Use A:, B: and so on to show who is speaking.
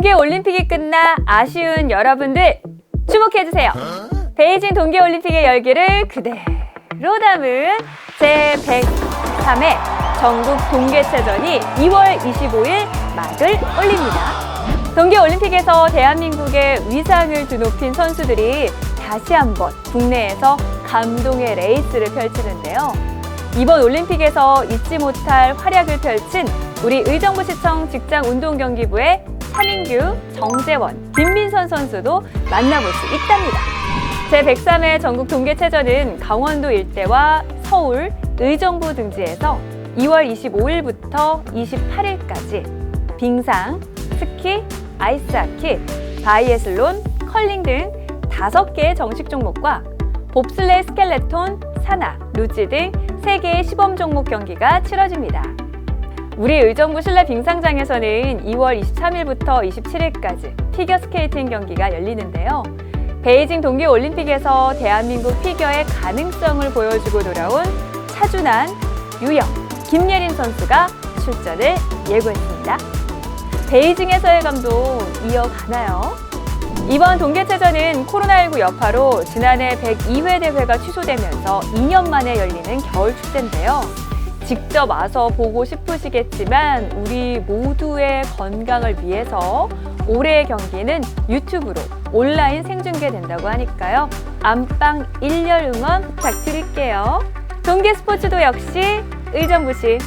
A: 동계올림픽이 끝나 아쉬운 여러분들 주목해주세요. 베이징 동계올림픽의 열기를 그대로 담은 제103회 전국 동계체전이 2월 25일 막을 올립니다. 동계올림픽에서 대한민국의 위상을 드높인 선수들이 다시 한번 국내에서 감동의 레이스를 펼치는데요. 이번 올림픽에서 잊지 못할 활약을 펼친 우리 의정부시청 직장운동경기부의 차민규, 정재원, 김민선 선수도 만나볼 수 있답니다. 제103회 전국 동계체전은 강원도 일대와 서울, 의정부 등지에서 2월 25일부터 28일까지 빙상, 스키, 아이스하키, 바이애슬론, 컬링 등 다섯 개의 정식 종목과 봅슬레 스켈레톤, 산악, 루지 등 세개의 시범 종목 경기가 치러집니다. 우리 의정부 실내 빙상장에서는 2월 23일부터 27일까지 피겨스케이팅 경기가 열리는데요. 베이징 동계올림픽에서 대한민국 피겨의 가능성을 보여주고 돌아온 차준환, 유영, 김예린 선수가 출전을 예고했습니다. 베이징에서의 감동 이어가나요? 이번 동계체전은 코로나19 여파로 지난해 102회 대회가 취소되면서 2년 만에 열리는 겨울 축제인데요. 직접 와서 보고 싶으시겠지만 우리 모두의 건강을 위해서 올해의 경기는 유튜브로 온라인 생중계된다고 하니까요. 안방 일렬 응원 부탁드릴게요. 동계 스포츠도 역시 의정부시